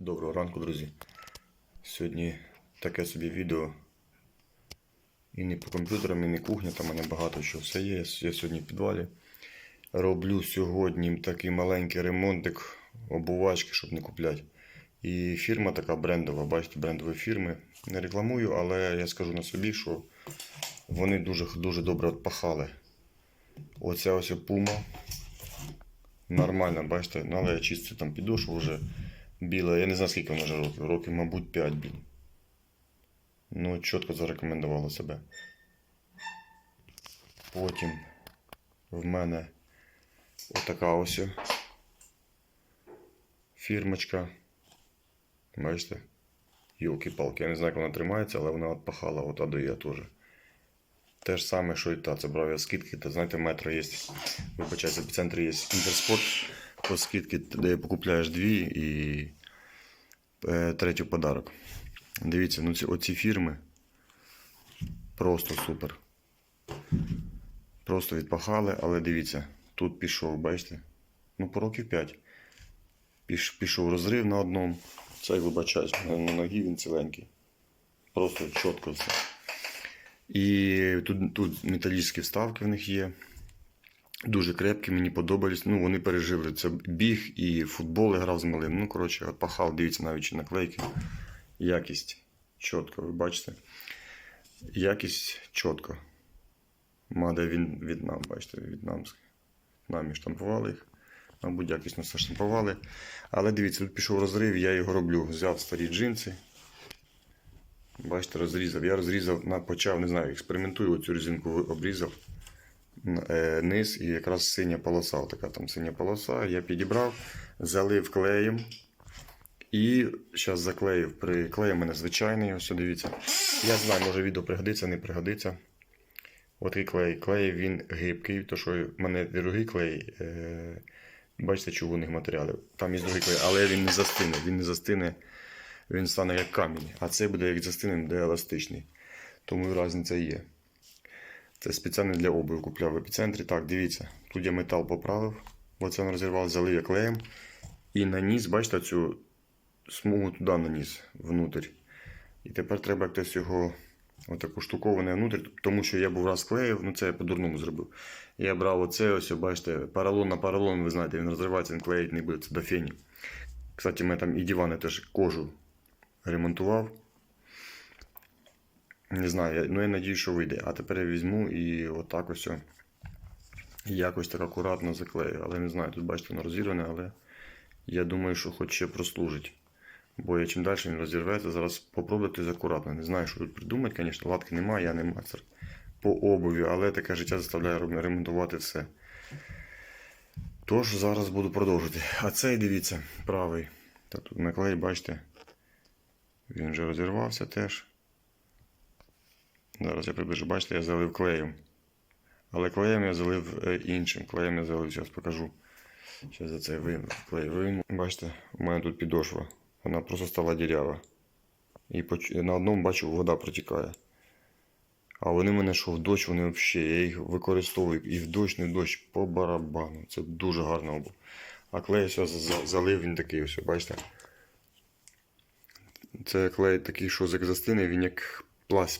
Доброго ранку, друзі. Сьогодні таке собі відео. І не по комп'ютерам, і не кухня, там у мене багато що все є. Я сьогодні в підвалі. Роблю сьогодні такий маленький ремонтик обувачки, щоб не купляти. І фірма така брендова, бачите, брендові фірми. Не рекламую, але я скажу на собі, що вони дуже, дуже добре отпахали. Оця ось пума. Нормально, бачите, ну, але я чистю там підошву вже біла. Я не знаю, скільки вона вже років. Років, мабуть, 5, блін. Ну, чітко зарекомендувала себе. Потім в мене отака ось фірмочка. Бачите? Йолки-палки. Я не знаю, як вона тримається, але вона отпахала от Адоя теж. Те ж саме, що і та. Це брав я скидки, та знаєте, метро є. Вибачайте, в центрі є інтерспорт по скидки, де покупляєш дві і е, третій подарок. Дивіться, ну ці оці фірми просто супер. Просто відпахали, але дивіться, тут пішов, бачите? Ну, по років 5. Піш, пішов розрив на одному. Це вибачаюсь, на ногі він ціленький. Просто чітко все. І тут, тут металічні вставки в них є. Дуже крепкі, мені подобались. Ну, вони пережили. Це біг і футбол грав з малим. Ну, коротше, от пахав, дивіться, навіть чи наклейки. Якість чітко, ви бачите. Якість чітко. Маде він В'єтнам, бачите, в'єтнамський. Нам і штампували їх. Мабуть, якісно все штампували. Але дивіться, тут пішов розрив, я його роблю. Взяв старі джинси. Бачите, розрізав. Я розрізав, почав, не знаю, експериментую, оцю резинку обрізав низ і якраз синя полоса. Така там синя полоса. Я підібрав, залив клеєм. І зараз заклеїв. Приклеїв мене звичайний. Ось дивіться. Я знаю, може відео пригодиться, не пригодиться. От і клей. Клей він гибкий, то що в мене другий клей. Е, бачите, чугунних матеріалів. Там є другий клей, але він не застине. Він не застине, він стане як камінь. А цей буде як застине, буде еластичний. Тому різниця є. Це спеціально для обуви купляв в епіцентрі. Так, дивіться, тут я метал поправив, бо це він розірвав, залив я клеєм. І наніс, бачите, цю смугу туди наніс, внутрь. І тепер треба хтось його отаку штуковане внутрь, тому що я був раз клеїв, ну це я по-дурному зробив. Я брав оце, ось, бачите, паралон на паралон, ви знаєте, він розривається, він клеїть не буде, це до фені. Кстати, ми там і дивани теж кожу ремонтував. Не знаю, ну я надію, що вийде. А тепер я візьму і отак ось. Якось так акуратно заклею. Але не знаю, тут бачите, воно розірване, але я думаю, що хоч ще прослужить. Бо я чим далі він розірветься, зараз попробуйте акуратно. Не знаю, що тут придумати, звісно, латки немає, я не майстер по обуві, але таке життя заставляє ремонтувати все. Тож зараз буду продовжувати. А цей дивіться, правий. Та тут наклей, бачите, він вже розірвався теж. Зараз я приближу, бачите, я залив клеєм. Але клеєм я залив е, іншим. Клеєм я залив, зараз покажу. Зараз за це вийму. Клей вийму. Бачите, у мене тут підошва. Вона просто стала дірява. І на одному бачу, вода протікає. А вони мене що в дощ, вони взагалі, я їх використовую і в дощ, не в дощ по барабану. Це дуже гарна обув. А клей все залив, він такий ось, бачите. Це клей такий, що застине, він як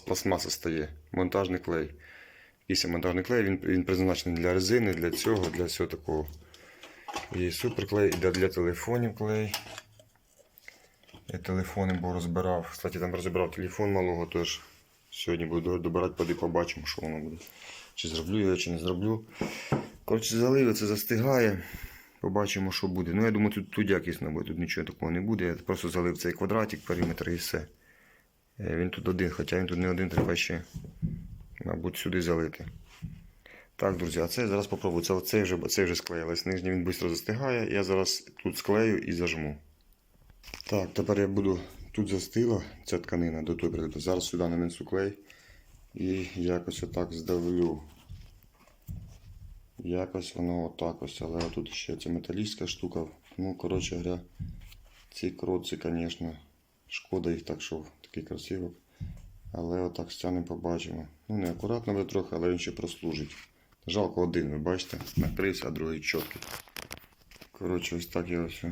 пластмаса стає. Монтажний клей. Якийсь монтажний клей, він, він призначений для резини, для цього, для всього такого. І суперклей, для, для телефонів клей. Я телефони бо розбирав. Кстати, там розібрав телефон малого теж. Сьогодні буду добирати, поди побачимо, що воно буде. Чи зроблю я, чи не зроблю. Коротше, залив, це застигає. Побачимо, що буде. Ну, я думаю, тут, тут якісно буде, тут нічого такого не буде. Я просто залив цей квадратик, периметр і все. Е, Він тут один, хоча він тут не один, треба ще, мабуть, сюди залити. Так, друзі, а це зараз попробую. Це, цей вже, цей вже склеїлось. Нижній він швидко застигає. Я зараз тут склею і зажму. Так, тепер я буду тут застила ця тканина до той. Зараз сюди нанесу клей і якось отак здавлю. Якось воно отак ось, але тут ще ця металічна штука. Ну, коротше говоря, ці кротці, звісно, шкода їх так, що такий красивий. Але отак стягнемо побачимо. Ну, не акуратно буде трохи, але він ще прослужить. Жалко один, ви бачите, накрився, а другий чіткий. Коротше, ось так я ось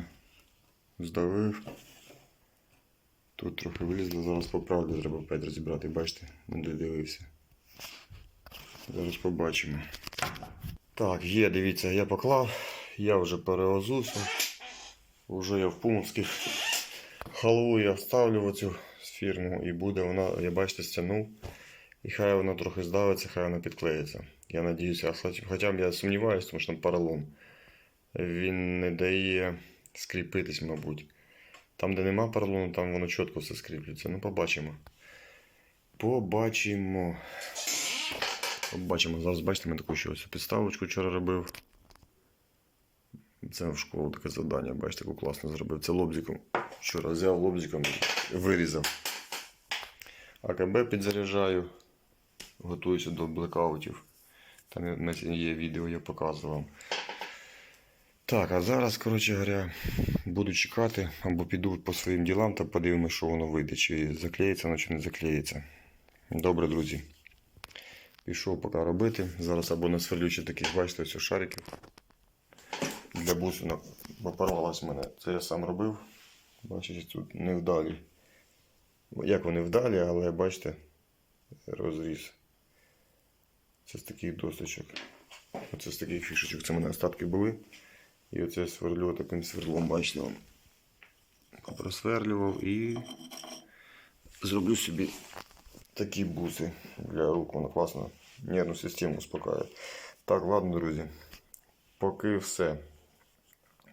здавив. Тут трохи вилізло, зараз поправлю, треба опять розібрати, бачите, не додивився. Зараз побачимо. Так, є, дивіться, я поклав, я вже переозувся. Уже я в пумовських халву я вставлю оцю фірму і буде вона, я бачите, стягнув. І хай вона трохи здавиться, хай вона підклеїться. Я надіюся, хоча б я сумніваюся, тому що там поролон. Він не дає скріпитись, мабуть. Там, де нема поролону, там воно чітко все скріплюється. Ну, побачимо. Побачимо. Побачимо. Зараз бачите, ми таку ще підставочку вчора робив. Це в школу таке завдання, бачите, яку класно зробив. Це лобзиком. Вчора взяв лобзиком і вирізав. АКБ підзаряджаю. Готуюся до блекаутів. Там є- відео, я показував. Так, а зараз, коротше говоря, буду чекати або піду по своїм ділам та подивимося, що воно вийде, чи заклеїться воно, чи не заклеїться. Добре, друзі. Пішов поки робити. Зараз або насверлю таких, бачите, ось шариків. Для бусинок, в мене. Це я сам робив. Бачите, тут невдалі. Як вони вдалі, але бачите, розріз. Це з таких досочок. Оце з таких фішечок. Це в мене остатки були. І оце я сверлю таким сверлом, бачите. Просверлював і зроблю собі такі буси для рук. Воно класно нервну систему успокаює. Так, ладно, друзі. Поки все.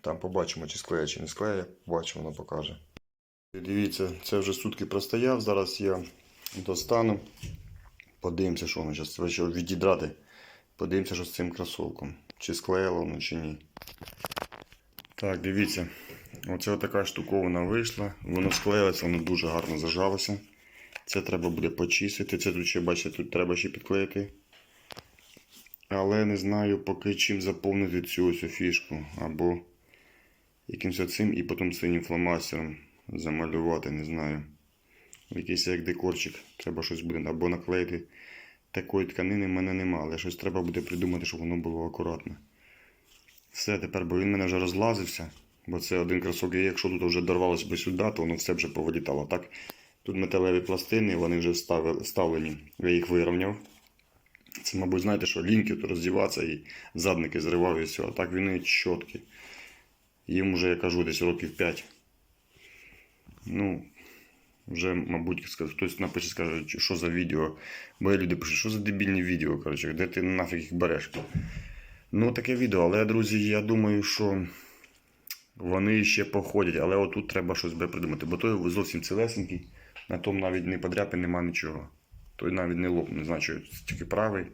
Там побачимо, чи склеє, чи не склеє. Побачимо, воно покаже. Дивіться, це вже сутки простояв. Зараз я достану. Подивимося, що воно зараз відідрати. Подивимося, що з цим кросовком. Чи склеїло воно, чи ні. Так, дивіться. Оце така штуковина вийшла. Воно склеїлося, воно дуже гарно зажалося. Це треба буде почистити. Це тут ще, бачите, тут треба ще підклеїти. Але не знаю поки чим заповнити цю ось фішку. Або якимось цим і потім синім фломастером замалювати, не знаю. Якийсь як декорчик. Треба щось буде або наклеїти. Такої тканини в мене нема, але щось треба буде придумати, щоб воно було акуратно. Все, тепер, бо він мене вже розлазився. Бо це один кросок, і якщо тут вже дорвалося би сюди, то воно все вже повилітало. Так, тут металеві пластини, вони вже вставлені. Я їх вирівняв. Це, мабуть, знаєте, що лінки тут роздіватися і задники зривав і все. А так вони чіткі. Їм вже, я кажу, десь років 5. Ну, вже, мабуть, хтось напише, скаже, що за відео. Бо люди пишуть, що за дебільні відео, коротше, де ти нафіг їх береш. Ну, таке відео, але, друзі, я думаю, що вони ще походять, але отут треба щось би придумати, бо той зовсім цілесенький, на тому навіть не подряпин, нема нічого. Той навіть не лоп, не знаю, чи тільки правий,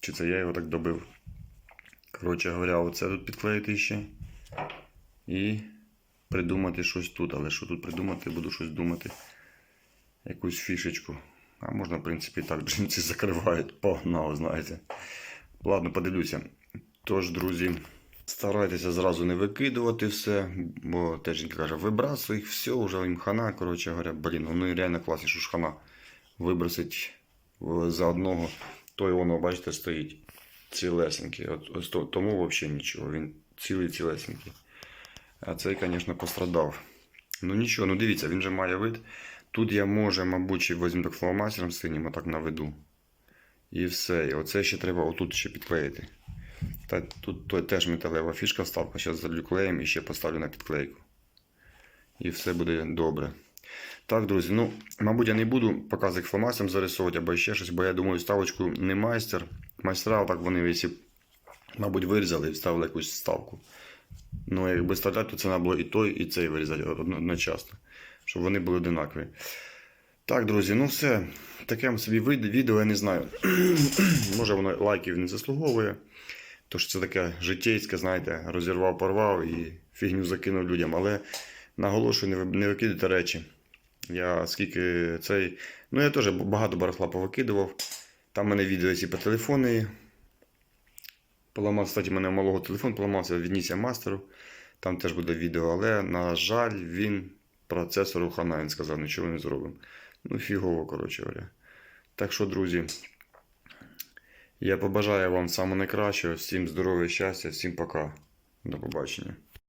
чи це я його так добив. Коротше говоря, оце тут підклеїти ще. І придумати щось тут. Але що тут придумати, буду щось думати. Якусь фішечку. А можна, в принципі, і так джинси закривають. Погнав, знаєте. Ладно, подивлюся. Тож, друзі, старайтеся зразу не викидувати все, бо теж каже, вибрасуй їх, все, вже їм хана. Коротше говоря, блін, вони реально класні, що ж хана вибросить за одного, то й воно, бачите, стоїть цілесенький. От, ось то- тому взагалі нічого. Він цілий цілесенький. А цей, звісно, пострадав. Ну нічого, ну дивіться, він же має вид. Тут я може, мабуть, візьму так фломастером синім, отак наведу. І все. І оце ще треба отут ще підклеїти. Та тут то, теж металева фішка вставка. Зараз клеєм і ще поставлю на підклейку. І все буде добре. Так, друзі, ну, мабуть, я не буду показувати фломастером зарисовувати або ще щось, бо я думаю, ставочку не майстер. Майстра, так вони якщо, мабуть, вирізали і вставили якусь вставку. Ну, якби вставляти, то це треба було і той, і цей вирізати одночасно, щоб вони були одинакові. Так, друзі, ну все. Таке собі відео, я не знаю. Може воно лайків не заслуговує. Тож це таке життєйське, знаєте, розірвав, порвав і фігню закинув людям. Але наголошую, не ви- не викидайте речі. Я скільки цей. Ну, я теж багато барахла повикидував. Там мене відео ці по телефони. Поламав, кстати, у мене малого телефон поламався віднісся Мастеру. Там теж буде відео, але, на жаль, він процесору хана, він сказав, нічого не зробимо. Ну, фігово, коротше говоря. Так що, друзі, я побажаю вам найкращого, всім здоров'я, щастя, всім пока. До побачення.